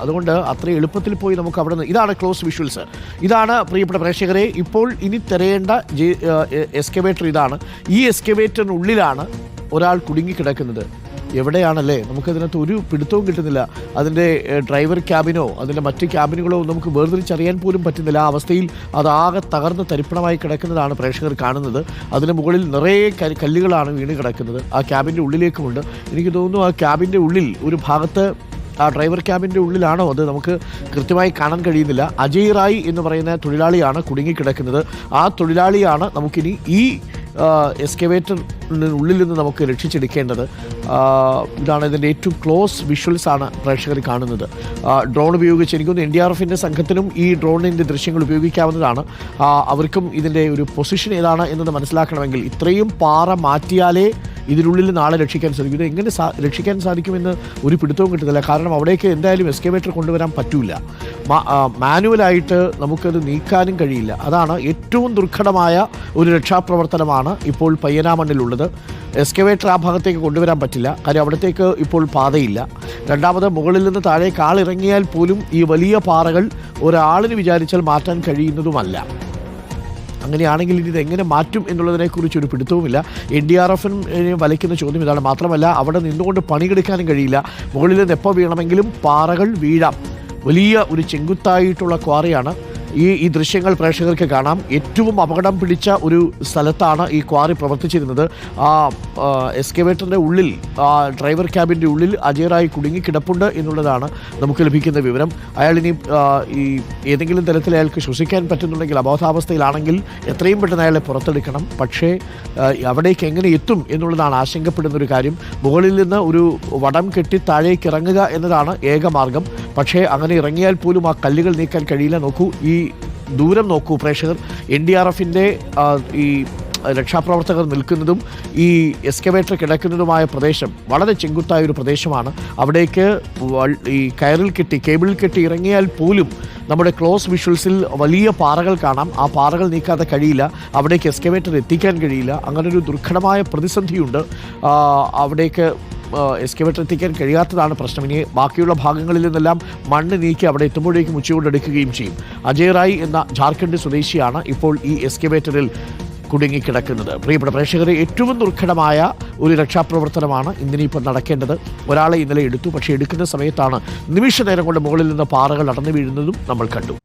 അതുകൊണ്ട് അത്ര എളുപ്പത്തിൽ പോയി നമുക്ക് അവിടെ നിന്ന് ഇതാണ് ക്ലോസ് വിഷ്വൽസ്. ഇതാണ് പ്രിയപ്പെട്ട പ്രേക്ഷകരെ ഇപ്പോൾ ഇനി തിരയേണ്ട എസ്കവേറ്റർ ഇതാണ്. ഈ എസ്കവേറ്ററിനുള്ളിലാണ് ഒരാൾ കുടുങ്ങിക്കിടക്കുന്നത്. എവിടെയാണല്ലേ? നമുക്കതിനകത്ത് ഒരു പിടുത്തവും കിട്ടുന്നില്ല. അതിന്റെ ഡ്രൈവർ ക്യാബിനോ അതിന്റെ മറ്റ് ക്യാബിനുകളോ നമുക്ക് വേർതിരിച്ചറിയാൻ പോലും പറ്റുന്നില്ല. ആ അവസ്ഥയിൽ അതാകെ തകർന്ന് തരിപ്പണമായി കിടക്കുന്നതാണ് പ്രേക്ഷകർ കാണുന്നത്. അതിന് മുകളിൽ നിറയെ കല്ലുകളാണ് വീണ് കിടക്കുന്നത്. ആ ക്യാബിന്റെ ഉള്ളിലേക്കുമുണ്ട്. എനിക്ക് തോന്നുന്നു ആ ക്യാബിന്റെ ഉള്ളിൽ ഒരു ഭാഗത്ത് ആ ഡ്രൈവർ ക്യാബിന്റെ ഉള്ളിലാണോ അത്? നമുക്ക് കൃത്യമായി കാണാൻ കഴിയുന്നില്ല. അജയ് റായ് എന്ന് പറയുന്ന തൊഴിലാളിയാണ് കുടുങ്ങിക്കിടക്കുന്നത്. ആ തൊഴിലാളിയാണ് നമുക്കിനി ഈ എസ്കവേറ്ററിനുള്ളിൽ നിന്ന് നമുക്ക് രക്ഷിച്ചെടുക്കേണ്ടത്. ഇതാണ് ഇതിന്റെ ഏറ്റവും ക്ലോസ് വിഷ്വൽസ് ആണ് പ്രേക്ഷകർ കാണുന്നത്. ഡ്രോൺ ഉപയോഗിച്ച് എനിക്കൊന്ന് എൻ ഡി ആർ എഫിന്റെ സംഘത്തിനും ഈ ഡ്രോണിന്റെ ദൃശ്യങ്ങൾ ഉപയോഗിക്കാവുന്നതാണ്. അവർക്കും ഇതിന്റെ ഒരു പൊസിഷൻ ഏതാണ് എന്നത് മനസ്സിലാക്കണമെങ്കിൽ ഇത്രയും പാറ മാറ്റിയാലേ ഇതിനുള്ളിൽ നാളെ രക്ഷിക്കാൻ സാധിക്കും. ഇത് എങ്ങനെ രക്ഷിക്കാൻ സാധിക്കുമെന്ന് ഒരു പിടുത്തവും കിട്ടുന്നില്ല. കാരണം അവിടേക്ക് എന്തായാലും എസ്കേവേറ്റർ കൊണ്ടുവരാൻ പറ്റില്ല മാനുവലായിട്ട് നമുക്കത് നീക്കാനും കഴിയില്ല. അതാണ് ഏറ്റവും ദുർഘടമായ ഒരു രക്ഷാപ്രവർത്തനമാണ് ഇപ്പോൾ പയ്യനാമണ്ണിലുള്ളത്. എസ്കവേറ്റർ ആ ഭാഗത്തേക്ക് കൊണ്ടുവരാൻ പറ്റില്ല. കാര്യം അവിടത്തേക്ക് ഇപ്പോൾ പാതയില്ല. രണ്ടാമത് മുകളിൽ നിന്ന് താഴേക്ക് ആളിറങ്ങിയാൽ പോലും ഈ വലിയ പാറകൾ ഒരാളിന് വിചാരിച്ചാൽ മാറ്റാൻ കഴിയുന്നതുമല്ല. അങ്ങനെയാണെങ്കിൽ ഇനി ഇത് എങ്ങനെ മാറ്റും എന്നുള്ളതിനെക്കുറിച്ച് ഒരു പിടുത്തവുമില്ല. എൻ ഡി ആർ എഫിന് വലയ്ക്കുന്ന ചോദ്യം ഇതാണ്. മാത്രമല്ല അവിടെ നിന്നുകൊണ്ട് പണിയെടുക്കാനും കഴിയില്ല. മുകളിൽ നിന്ന് എപ്പോൾ വീണമെങ്കിലും പാറകൾ വീഴാം. വലിയ ഒരു ചെങ്കുത്തായിട്ടുള്ള ക്വാറിയാണ് ഈ ഈ ദൃശ്യങ്ങൾ പ്രേക്ഷകർക്ക് കാണാം. ഏറ്റവും അപകടം പിടിച്ച ഒരു സ്ഥലത്താണ് ഈ ക്വാറി പ്രവർത്തിച്ചിരുന്നത്. ആ എസ്കവേറ്ററിന്റെ ഉള്ളിൽ ആ ഡ്രൈവർ ക്യാബിന്റെ ഉള്ളിൽ അജയറായി കുടുങ്ങി കിടപ്പുണ്ട് എന്നുള്ളതാണ് നമുക്ക് ലഭിക്കുന്ന വിവരം. അയാൾ ഇനി ഈ ഏതെങ്കിലും തരത്തിൽ അയാൾക്ക് ശ്വസിക്കാൻ പറ്റുന്നുണ്ടെങ്കിൽ അബോധാവസ്ഥയിലാണെങ്കിൽ എത്രയും പെട്ടെന്ന് അയാളെ പുറത്തെടുക്കണം. പക്ഷേ അവിടേക്ക് എങ്ങനെ എത്തും എന്നുള്ളതാണ് ആശങ്കപ്പെടുന്ന ഒരു കാര്യം. മുകളിൽ നിന്ന് ഒരു വടം കെട്ടി താഴേക്ക് ഇറങ്ങുക എന്നതാണ് ഏക മാർഗം. പക്ഷേ അങ്ങനെ ഇറങ്ങിയാൽ പോലും ആ കല്ലുകൾ നീക്കാൻ കഴിയില്ല. നോക്കൂ ഈ ദൂരം നോക്കൂ പ്രേക്ഷകർ. എൻ ഡി ആർ എഫിന്റെ ഈ രക്ഷാപ്രവർത്തകർ നിൽക്കുന്നതും ഈ എസ്കവേറ്റർ കിടക്കുന്നതുമായ പ്രദേശം വളരെ ചെങ്കുത്തായ ഒരു പ്രദേശമാണ്. അവിടേക്ക് ഈ കയറിൽ കെട്ടി കേബിളിൽ കെട്ടി ഇറങ്ങിയാൽ പോലും നമ്മുടെ ക്ലോസ് വിഷ്വൽസിൽ വലിയ പാറകൾ കാണാം. ആ പാറകൾ നീക്കാതെ കഴിയില്ല. അവിടേക്ക് എസ്കവേറ്റർ എത്തിക്കാൻ കഴിയില്ല. അങ്ങനൊരു ദുർഘടമായ പ്രതിസന്ധിയുണ്ട്. അവിടേക്ക് എസ്കവേറ്റർ എത്തിക്കാൻ കഴിയാത്തതാണ് പ്രശ്നം. ഇനി ബാക്കിയുള്ള ഭാഗങ്ങളിൽ നിന്നെല്ലാം മണ്ണ് നീക്കി അവിടെ എത്തുമ്പോഴേക്കും ഉച്ചകൊണ്ടെടുക്കുകയും ചെയ്യും. അജയ് എന്ന ജാർഖണ്ഡ് സ്വദേശിയാണ് ഇപ്പോൾ ഈ എസ്കവേറ്ററിൽ കുടുങ്ങിക്കിടക്കുന്നത്. പ്രിയപ്പെട്ട പ്രേക്ഷകരെ ഏറ്റവും ദുർഘടമായ ഒരു രക്ഷാപ്രവർത്തനമാണ് ഇന്നിനിപ്പോൾ നടക്കേണ്ടത്. ഒരാളെ ഇന്നലെ എടുത്തു പക്ഷേ എടുക്കുന്ന സമയത്താണ് നിമിഷ നേരം കൊണ്ട് മുകളിൽ നിന്ന് പാറകൾ അടന്നു വീഴുന്നതും നമ്മൾ കണ്ടു.